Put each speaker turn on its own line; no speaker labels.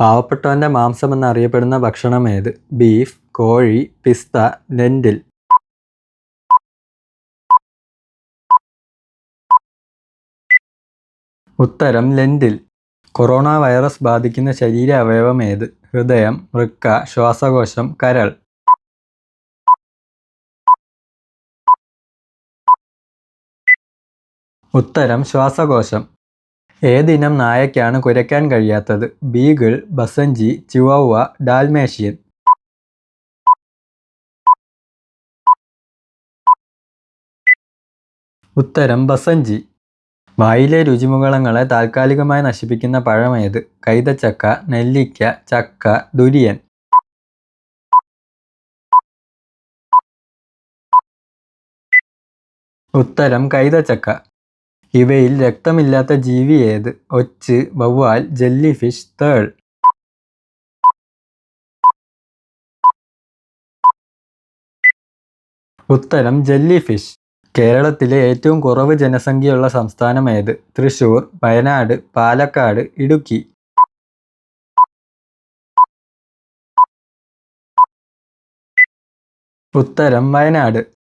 പാവപ്പെട്ടവന്റെ മാംസം എന്നറിയപ്പെടുന്ന ഏത്? ബീഫ് കോഴി പിസ്ത ലെൻഡിൽ ഉത്തരം ലെന്റിൽ കൊറോണ വൈറസ് ബാധിക്കുന്ന ശരീര അവയവം ഏത്? ഹൃദയം വൃക്ക ശ്വാസകോശം കരൾ. ഉത്തരം ശ്വാസകോശം. ഏതിനം നായയ്ക്കാണ് കുരയ്ക്കാൻ കഴിയാത്തത്? Beagle basenji chihuahua Dalmatian. ഉത്തരം ബസഞ്ചി. വായിലെ രുചിമുകളങ്ങളെ താൽക്കാലികമായി നശിപ്പിക്കുന്ന പഴമേത്? കൈതച്ചക്ക നെല്ലിക്ക ചക്ക ദുരിയൻ. ഉത്തരം കൈതച്ചക്ക. ഇവയിൽ രക്തമില്ലാത്ത ജീവി ഏത്? ഒച്ച് വവ്വാൽ ജെല്ലി ഫിഷ് തേൾ. ഉത്തരം ജെല്ലി ഫിഷ് കേരളത്തിലെ ഏറ്റവും കുറവ് ജനസംഖ്യയുള്ള സംസ്ഥാനം ഏത്? തൃശൂർ വയനാട് പാലക്കാട് ഇടുക്കി. ഉത്തരം വയനാട്.